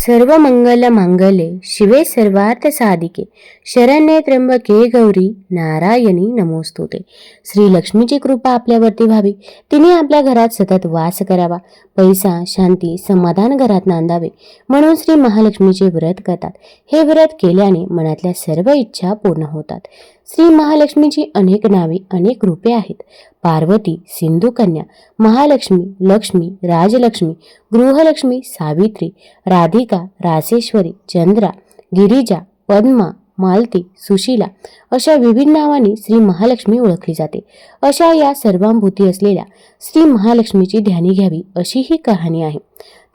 सर्व मंगल मांगले शिवे सर्वार्थ साधिके। शरण्ये त्र्यंबके गौरी नारायणी नमोस्तुते। श्री लक्ष्मीची कृपा आपल्यावरती व्हावी. तिने आपल्या घरात सतत वास करावा. पैसा शांती समाधान घरात नांदावे. म्हणून श्री महालक्ष्मीचे व्रत करतात. हे व्रत केल्याने मनातल्या सर्व इच्छा पूर्ण होतात. श्री महालक्ष्मीची अनेक नावे अनेक रूपे आहेत. पार्वती सिंधू कन्या महालक्ष्मी लक्ष्मी राजलक्ष्मी गृहलक्ष्मी सावित्री राधिका रासेश्वरी चंद्रा गिरिजा पद्मा मालती सुशीला अशा विविध नावांनी श्री महालक्ष्मी ओळखली जाते. अशा या सर्वांभूती असलेल्या श्री महालक्ष्मीची ध्यानी घ्यावी अशी ही कहाणी आहे.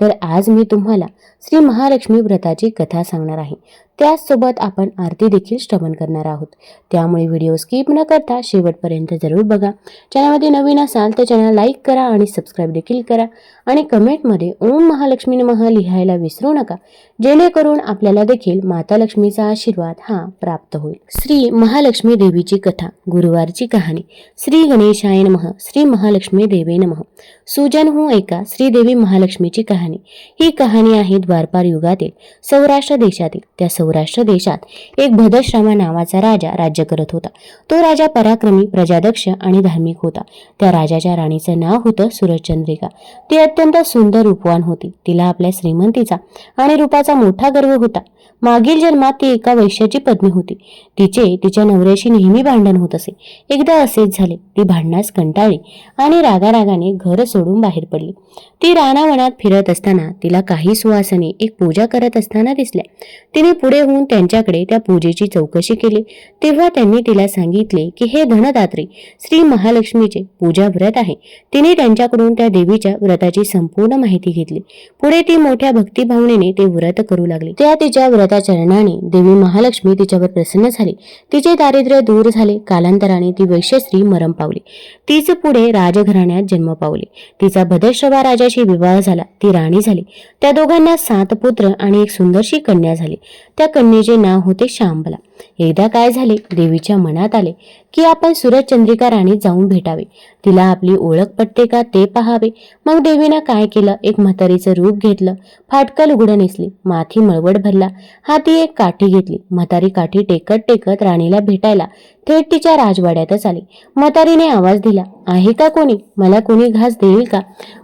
तर आज मी तुम्हाला श्री महालक्ष्मी व्रताची कथा सांगणार आहे. त्याचसोबत आपण आरती देखील श्रवण करणार आहोत. त्यामुळे व्हिडिओ स्किप न करता शेवटपर्यंत जरूर बघा. चॅनलमध्ये नवीन असाल तर चॅनल लाईक करा आणि सबस्क्राईब देखील करा. आणि कमेंटमध्ये ओम महालक्ष्मी नमः लिहायला विसरू नका. जेणेकरून आपल्याला देखील माता लक्ष्मीचा आशीर्वाद हा प्राप्त होईल. श्री महालक्ष्मी देवीची कथा गुरुवारची कहाणी. श्री गणेशाय नमः श्री महालक्ष्मी देवे नमः. सुजन हूँ ऐका श्रीदेवी महालक्ष्मीची कहाणी. ही कहाणी आहे द्वारपार युगातील सौराष्ट्र देशातील. त्या सौराष्ट्र देशात एक भदश्रामा नावाचा राजा राज्य करत होता. तो राजा पराक्रमी प्रजादक्ष आणि धार्मिक होता. त्या राजाच्या राणीचं नाव होतं सुरचंद्रिका ती अत्यंत सुंदर रूपवान होती. तिला आपल्या श्रीमंतीचा आणि रूपाचा मोठा गर्व होता. मागील जन्मात ती एका वैश्याची पत्नी होती. तिचे तिच्या नवऱ्याशी नेहमी भांडण होत असे. एकदा असेच झाले. ती भांडणास कंटाळली आणि रागारागाने घर सोडून बाहेर पडली. ती रानावनात फिरत असताना तिला काही सुवासने एक पूजा करत असताना दिसल्या. तिने पुढे होऊन त्यांच्याकडे त्या पूजेची चौकशी केली. तेव्हा त्यांनी तिला सांगितले की हे धनदात्री श्री महालक्ष्मीचे पूजा व्रत आहे. तिने त्यांच्याकडून त्या देवीच्या व्रताची संपूर्ण माहिती घेतली. पुढे ती मोठ्या भक्तिभावनेने ते व्रत करू लागली. त्या तिच्या व्रताचरणाने देवी महालक्ष्मी तिच्यावर प्रसन्न झाली. तिचे दारिद्र्य दूर झाले. कालांतराने ती वैश्यश्री मरम पावली. तीच पुढे राजघराण्यात जन्म पावली. तिचा भद्रश्रवा राजाशी विवाह झाला. ती राणी झाली. त्या दोघांना सात पुत्र आणि एक सुंदरशी कन्या झाली. त्या कन्येचे नाव होते शांबला एकदा काय झाले देवीच्या मनात आले की आपण सूरजचंद्रिका राणी जाऊन भेटावे. तिला आपली ओळख पटते का ते पहावे. मग देवीनं काय केलं? एक म्हातारीचं रूप घेतलं. फाटकल उघडं नेसली. माथी मळवट भरला. हाती एक काठी घेतली. म्हातारी काठी टेकत टेकत राणीला भेटायला थेट तिच्या राजवाड्यातच आली. म्हातारीने आवाज दिला आहे का कोणी? मला कोणी घास देईल का?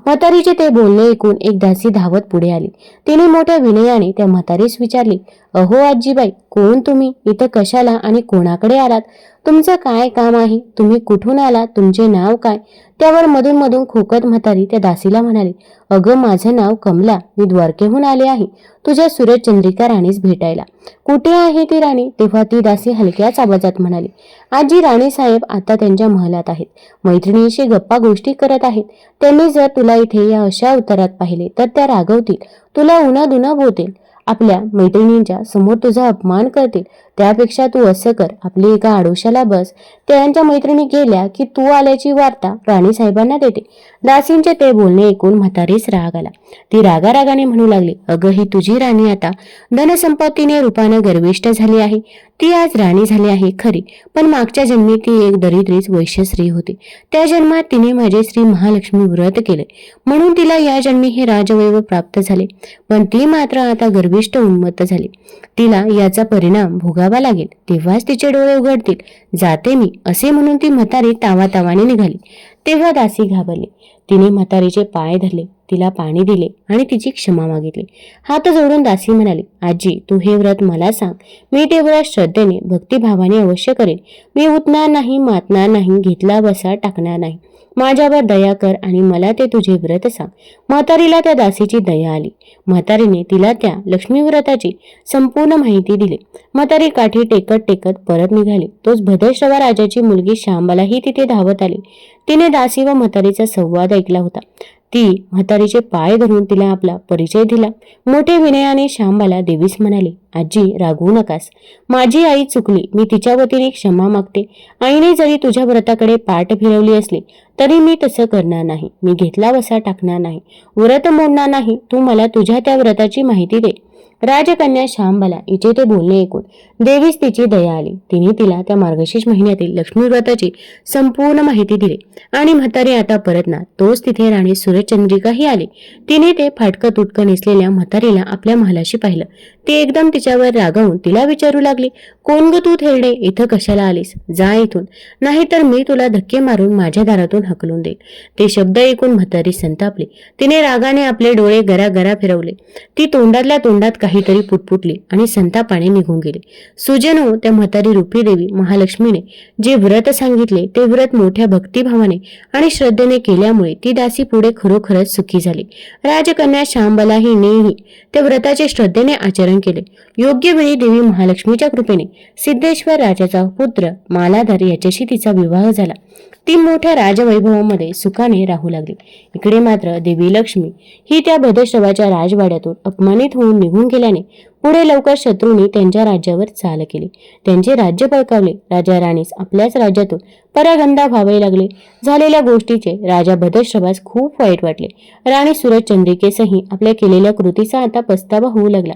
म्हातारीचे ते बोलणे ऐकून एक दासी धावत पुढे आली. तिने मोठ्या विनयाने त्या म्हातारीस विचारले अहो आजीबाई कोण तुम्ही? इथं कशाला आणि कोणाकडे आलात? तुमचं काय काम आहे? तुम्ही कुठून आलात? तुमचे नाव काय? त्यावर मधून मधून खोकत म्हातारी त्या दासीला म्हणाली अगं माझं नाव कमला. मी द्वारकेहून आले आहे. तुझ्या सूरज चंद्रिका राणीस भेटायला. कुठे आहे ती राणी? तेव्हा ती दासी हलक्याच आवाजात म्हणाली आजी राणी साहेब आता त्यांच्या महलात आहेत. मैत्रिणीशी गप्पा गोष्टी करत आहेत. त्यांनी जर तुला इथे या अशा उत्तरात पाहिले तर त्या रागवतील. तुला उन्हा दुना बोतील आपल्या मैत्रिणींच्या समोर तुझा अपमान करतील. त्यापेक्षा तू असं कर. आपली एका आडोशाला बस. त्यांच्या मैत्रिणी गेल्या की तू आल्याची वार्ता राणी साहेबांना देते. दासींचे ते बोलणे ऐकून म्हातारीस राग आला. ती रागारागाने म्हणू लागली अगं ही तुझी राणी आता. धनसंपत्तीने रूपानं गर्विष्ट झाली आहे. ती आज राणी झाली आहे खरी. पण मागच्या जन्मी ती एक दरिद्रीच वैश्यश्री होती. त्या जन्मात तिने माझे श्री महालक्ष्मी व्रत केले. म्हणून तिला या जन्मी हे राजवैव प्राप्त झाले. पण ती मात्र आता गर्विष्ट उन्मत्त झाली. तिला याचा परिणाम भोगावा लागेल. तेव्हाच तिचे डोळे उघडतील. जाते मी असे म्हणून ती म्हातारी तावातावाने निघाली. तेव्हा दासी घाबरली. तिने म्हातारीचे पाय धरले तिला पाणी दिले आणि तिची क्षमा मागितली. हात जोडून दासी म्हणाली आजी तू हे व्रत मला सांग. मी ते व्रत श्रद्धेने भक्तिभावाने अवश्य करेन. मी उठणार नाही मातणार नाही घेतला बसा टाकणार नाही. माझ्यावर दया कर आणि मला ते तुझे व्रत सांग. म्हातारीला त्या दासीची दया आली. म्हातारीने तिला त्या लक्ष्मी व्रताची संपूर्ण माहिती दिली. म्हातारी काठी टेकत टेकत परत निघाली. तोच भद्रश्रवा राजाची मुलगी श्यामलाही तिथे धावत आली. तिने दासी व म्हातारीचा संवाद ऐकला होता. ती म्हातारीचे पाय धरून तिला आपला परिचय दिला. मोठे विनयाने श्यामबाला देवीस म्हणाली आजी रागवू नकास. माझी आई चुकली. मी तिच्या वतीने क्षमा मागते. आईने जरी तुझ्या व्रताकडे पाठ फिरवली असली तरी मी तसं करणार नाही. मी घेतला वसा टाकणार नाही. व्रत मोडणार नाही. तू मला तुझ्या त्या व्रताची माहिती दे. राजकन्या श्यामबाला हिचे ते बोलणे ऐकून देवीस तिची दया आली. तिने तिला त्या मार्गशीर्ष महिन्यातील लक्ष्मी व्रताची संपूर्ण माहिती दिली. आणि म्हातारी आता परतणार. तोच तिथे राणी सूरजचंद्रिकाही आली. तिने ते फाटकं तुटकं नेसलेल्या म्हातारीला आपल्या महालाशी पाहिलं. ती एकदम तिच्यावर रागावून तिला विचारू लागली कोण ग तू थेरडे? इथं कशाला आलीस? जा इथून. नाहीतर मी तुला धक्के मारून माझ्या दारातून हकलून देईल ते शब्द ऐकून म्हातारी संतापली. तिने रागाने आपले डोळे गरा गरा फिरवले. ती तोंडातल्या तोंडात काहीतरी पुटपुटली आणि संतापाने निघून गेली. सुजनो त्या म्हातारी रूपी देवी महालक्ष्मीने जे व्रत सांगितले ते व्रत मोठ्या भक्तिभावाने आणि श्रद्धेने केल्यामुळे ती दासी पुढे खरोखरच सुखी झाली. राजकन्या शांबलाही नेही त्या व्रताचे श्रद्धेने आचरण केले. योग्य वेळी देवी महालक्ष्मीच्या कृपेने सिद्धेश्वर राजाचा पुत्र मालाधर याच्याशी तिचा विवाह झाला. ती मोठ्या राजवैभवामध्ये सुखाने राहू लागली. इकडे मात्र देवी लक्ष्मी ही त्या भद्रश्रवाच्या राजवाड्यातून अपमानित होऊन निघून गेल्याने पुढे लवकर शत्रूंनी त्यांच्या राज्यावर चाल केली. त्यांचे राज्य बळकावले. राजा राणीस आपल्याच राज्यातून परागंदा व्हावे लागले. झालेल्या गोष्टीचे राजा भद्रश्रभास खूप वाईट वाटले. राणी सूरज चंद्रिकेसही आपल्या केलेल्या कृतीचा आता पस्तावा होऊ लागला.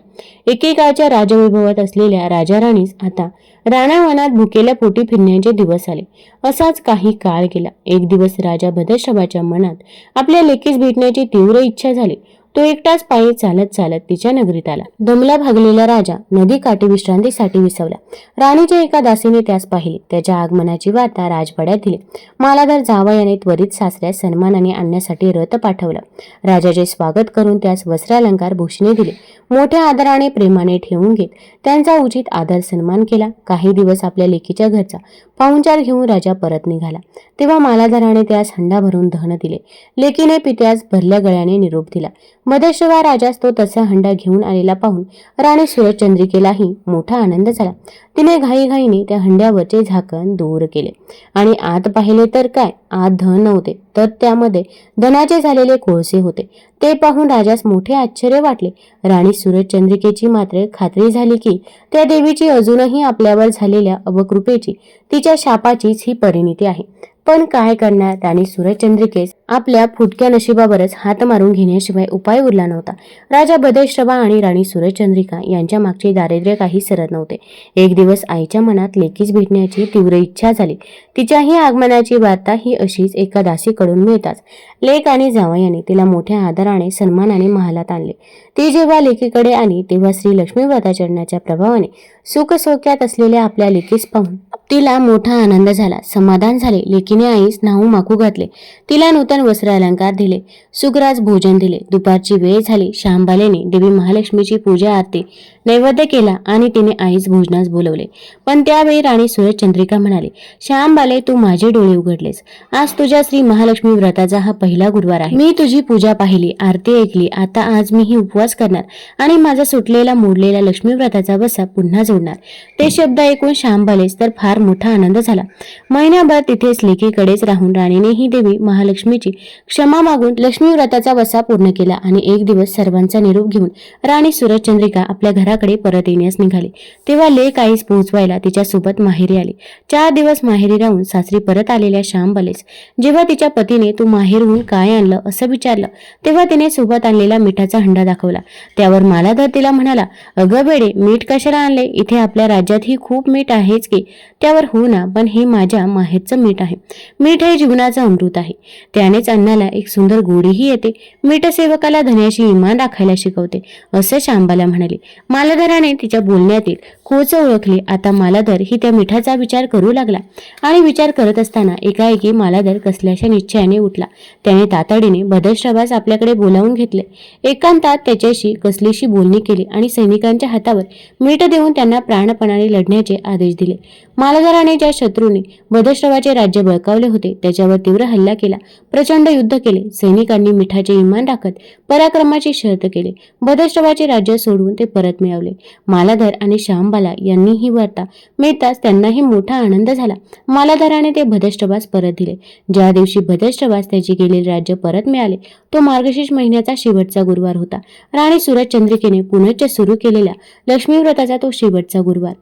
एकेकाळच्या राजवैभवात असलेल्या राजा राणीस आता राणावनात भुकेल्या पोटी फिरण्याचे दिवस आले. असाच काही काळ गेला. एक दिवस राजा भद्रश्रभाच्या मनात आपल्या लेकीस भेटण्याची तीव्र इच्छा झाली. तो एकटाच पायी चालत चालत तिच्या नगरीत आला. दमला भागलेला राजा नदी काठी विश्रांतीसाठी विसवला. राणीच्या एका दासीने त्यास पाहिले. त्याच्या आगमनाची वार्ता राजवाड्यात दिली. मालाधर जावयाने त्वरित सासऱ्यास सन्मानाने आणण्यासाठी रथ पाठवला. राजाचे स्वागत करून त्यास वस्त्रालंकार भूषणे दिले. मोठ्या आदराने प्रेमाने ठेवून घेत त्यांचा उचित आदर सन्मान केला. काही दिवस आपल्या लेकीच्या घरचा पाहुणचार घेऊन राजा परत निघाला. तेव्हा मालाधराने त्यास हंडा भरून धन दिले. लेकीने पित्यास भरल्या गळ्याने निरोप दिला. मधेशिवाय राजास तो तसा हंडा घेऊन आलेला पाहून राणी सूरजचंद्रिकेलाही मोठा आनंद झाला. तिने घाईघाईने त्या हंड्यावरचे झाकण दूर केले. आणि आत पाहिले तर काय? आत धन नव्हते तर त्यामध्ये धनाचे झालेले कोळसे होते. ते पाहून राजास मोठे आश्चर्य वाटले. राणी सूरजचंद्रिकेची मात्र खात्री झाली की त्या देवीची अजूनही आपल्यावर झालेल्या अवकृपेची तिच्या शापाचीच ही परिणिती आहे. पण काय करणार? राणी सूरजचंद्रिकेस आपल्या फुटक्या नशिबावरच हात मारून घेण्याशिवाय उपाय उरला नव्हता. राजा बदेश्रभा आणि राणी सूरजचंद्रिका यांच्या मागचे दारिद्र्य काही सरत नव्हते. एक दिवस आईच्या मनात लेकीच भेटण्याची तीव्र इच्छा झाली. तिच्याही आगमनाची वार्ता ही अशीच एका दासीकडून मिळताच. लेक आणि जावयाने तिला मोठ्या आदराने सन्मानाने महालात आणले. ती जेव्हा लेकीकडे आली तेव्हा श्री लक्ष्मी व्रताचरणाच्या प्रभावाने सुखसोक्यात असलेल्या आपल्या लेकीस पाहून तिला मोठा आनंद झाला. समाधान झाले. लेकीने आईस नाहू माकू घातले. तिला नूतन वस्त्र अलंकार दिले. सुग्रास भोजन दिले. दुपारची वेळ झाली. श्यामबालेने देवी महालक्ष्मीची पूजा आरती नैवेद्य केला आणि तिने आईस भोजनास बोलवले. पण त्यावेळी राणी सूरजचंद्रिका म्हणाली श्यामबाले तू माझे डोळे उघडलेस. आज तुझ्या श्री महालक्ष्मी व्रताचा हा पहिला गुरुवार आहे. मी तुझी पूजा पाहिली आरती ऐकली. आता आज मी ही उपवास करणार आणि माझा सुटलेला मोडलेला लक्ष्मी व्रताचा बसा पुन्हा जोडणार ते शब्द ऐकून श्याम भलेच तर फार मोठा आनंद झाला. महिनाभर तिथेच लेखीकडेच राहून राणीने ही देवी महालक्ष्मीची क्षमा मागून लक्ष्मी व्रताचा वसा पूर्ण केला आणि एक दिवस सर्वांचा निरोप घेऊन राणी सूरजचंद्रिका आपल्या घराकडे परत येण्यास निघाली. तेव्हा लेख आईस पोहोचवायला तिच्यासोबत माहेरी आली. चार दिवस माहेरी राहून सासरी परत आलेल्या श्याम श्यामबालेस जेव्हा तिच्या पतीने तू माहेरहून काय आणलं असं विचारलं तेव्हा तिने सोबत आणलेला मिठाचा हंडा दाखवला. त्यावर मालाधर तिला म्हणाला अगं बेडे मीठ कशाला आणले इथे आपल्या राज्यातही खूप मीठ आहेच की त्यावर हो ना पण हे माझ्या माहेरचं मीठ आहे. मीठ हे जीवनाचं अमृत आहे. त्यानेच अन्नाला एक सुंदर गोडीही येते. मीठ सेवकाला धन्याशी इमान राखायला शिकवते असं शांबाला म्हणाले. मालधराने तिच्या बोलण्यातील खोच ओळखली. आता मालाधर ही त्या मिठाचा विचार करू लागला आणि विचार करत असताना एकाएकी मालाधर कसल्याशा निश्चयाने उठला. त्याने तातडीने भदश्रभास आपल्याकडे बोलावून घेतले. एकांतात त्याच्याशी कसलीशी बोलणी केली आणि सैनिकांच्या हातावर मीठ देऊन त्यांना प्राणपणाने लढण्याचे आदेश दिले. मालाधराने ज्या शत्रूने भद्रश्रवाचे राज्य बळकावले होते त्याच्यावर तीव्र हल्ला केला. प्रचंड युद्ध केले. सैनिकांनी मिठाचे इमान राखत पराक्रमाची शर्त केली. भद्रश्रवाचे राज्य सोडवून ते परत मिळवले. मालाधर आणि श्यामबाला यांनी ही वार्ता मिळताच त्यांनाही मोठा आनंद झाला. मालाधराने ते भदष्टवास परत दिले. ज्या दिवशी भदष्टवास त्याचे गेलेले राज्य परत मिळाले तो मार्गशीर्ष महिन्याचा शेवटचा गुरुवार होता. राणी सूरजचंद्रिकेने पुनश्च सुरू केलेल्या लक्ष्मी व्रताचा तो शेवटचा गुरुवार.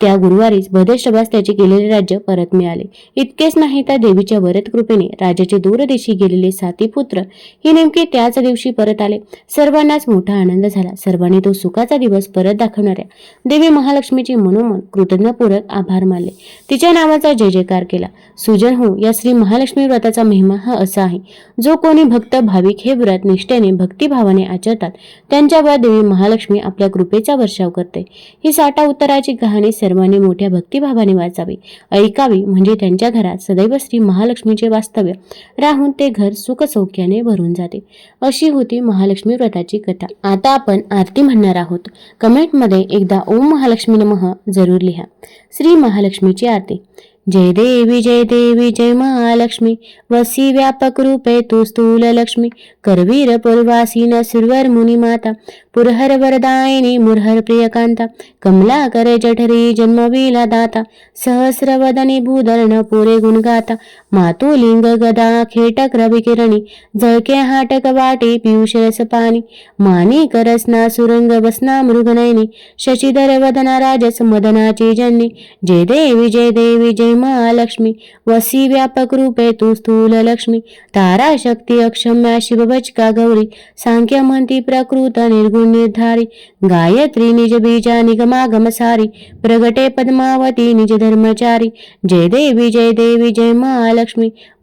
त्या गुरुवारीच भद्रश्रभास त्याचे गेलेले राज्य परत मिळाले. इतकेच नाही तर देवीच्या वरद कृपेने राजाचे दूरदेशी गेलेले साती पुत्र हे नेमके त्याच दिवशी परत आले. सर्वांनाच मोठा आनंद झाला. सर्वांनी तो सुखाचा दिवस परत दाखवणाऱ्या देवी महालक्ष्मीचे मनोमन कृतज्ञपूर्वक आभार मानले. तिच्या नावाचा जय जयकार केला. सुजन हो या श्री महालक्ष्मी व्रताचा महिमा हा असा आहे. जो कोणी भक्त भाविक हे व्रत निष्ठेने भक्तिभावाने आचरतात त्यांच्यावर देवी महालक्ष्मी आपल्या कृपेचा वर्षाव करते. ही साठा उत्तराची कहाणी धर्माने मोठ्या भक्तिभावाने वाचावी. ऐकावी म्हणजे त्यांच्या घरात सदैव श्री महालक्ष्मीचे वास्तव्य राहून ते घर सुखसौख्याने भरून जाते. अशी होती महालक्ष्मी व्रताची कथा. आता आपण आरती म्हणणार आहोत. कमेंटमध्ये एकदा ओम महालक्ष्मी नमः जरूर लिहा. श्री महालक्ष्मीची आरती. जय देवी जय देवी जय महालक्ष्मी. वसी व्यापक रूपे तू स्थूल लक्ष्मी. करवीर पूर्वासीन सुरवर मुनिमाता पुरहर वरदायिनी मुरहर प्रियकांता. कमलाकर जठरी जन्मवीला दाता. सहस्रवदनी भूधरण पुरे गुणगाता. मातुलिंग गदा खेटक रविकिरणी जळके हाटक वाटे पियुष रस पाणी मानी करसना सुरंग बसना मृगनयनी शशिधर वदना राजस मदनाची जननी जय देवी जय देवी जय महालक्ष्मी वसी व्यापक रूपे तू स्थूल लक्ष्मी तारा शक्ती अक्षम्या शिवबचका गौरी सांख्य म्हणती प्रकृत निर्गुण निर्धारी गायत्री निज बीजा निगमागम सारी प्रगटे पद्मावती निज धर्मचारी जय देवी जय देवी जय महालक्ष्मी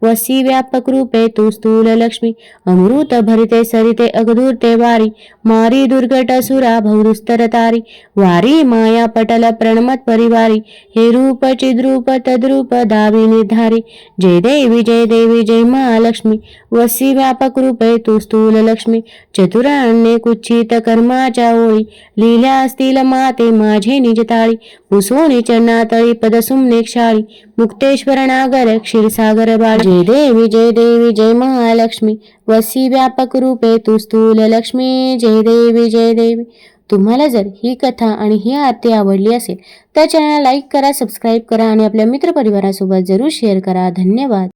वसी व्यापक रूपे तू स्थूल लक्ष्मी अमृत भरिते सरिते अगधूरते वारी मारी दुर्गट असुरा भौरुस्तर तारी वारी माया पटल प्रणमत परिवारी हे रूप चिद्रूप तद्रूप दावी निर्धारी जय देवी जय देवी जय महालक्ष्मी वसी व्यापक रूपे तू स्थूल लक्ष्मी चतुरान्ने कुच्छित कर्माच्या ओळी लिहिल्या असतील माते माझे निजताळी पुसोनी चरणातळी पदसुमने क्षाळी मुक्तेश्वर नागर क्षीरसा बाळ जय देवी जय देवी जय महालक्ष्मी। वसी व्यापक रूपे तू स्थूल लक्ष्मी। जय देवी जय देवी। तुम्हाला जर ही कथा आणि ही आरती आवडली असेल तर चॅनल लाईक करा सबस्क्राईब करा आणि आपल्या मित्रपरिवारासोबत जरूर शेअर करा. धन्यवाद.